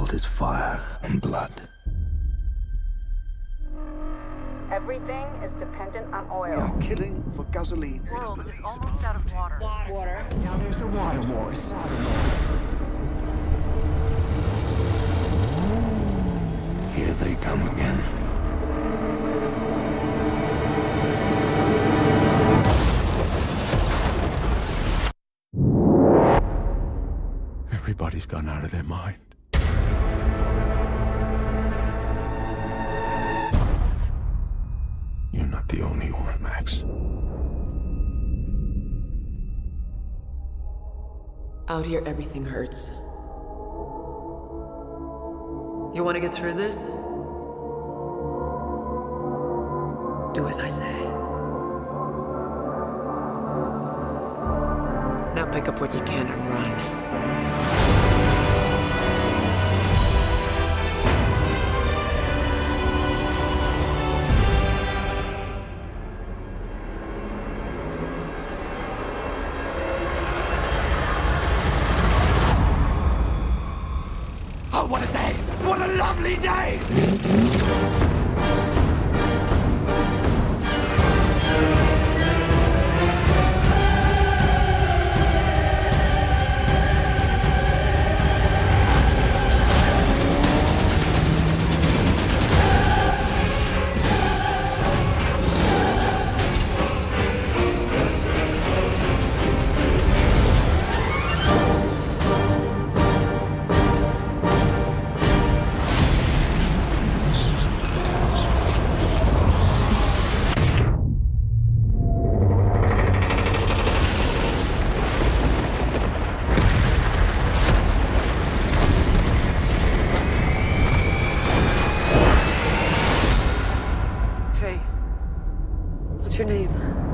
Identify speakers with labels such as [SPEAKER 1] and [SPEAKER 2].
[SPEAKER 1] world is fire and blood.
[SPEAKER 2] Everything is dependent on
[SPEAKER 3] We
[SPEAKER 2] oil.
[SPEAKER 3] are killing for gasoline.
[SPEAKER 4] world is almost out of water.
[SPEAKER 2] Water.
[SPEAKER 5] Now there's the water wars.
[SPEAKER 1] Here they come again. Everybody's gone out of their mind. Not the only one, Max.
[SPEAKER 6] Out here, everything hurts. You want to get through this? Do as I say. Now pick up what you can and run.
[SPEAKER 1] Lovely day!
[SPEAKER 6] your name?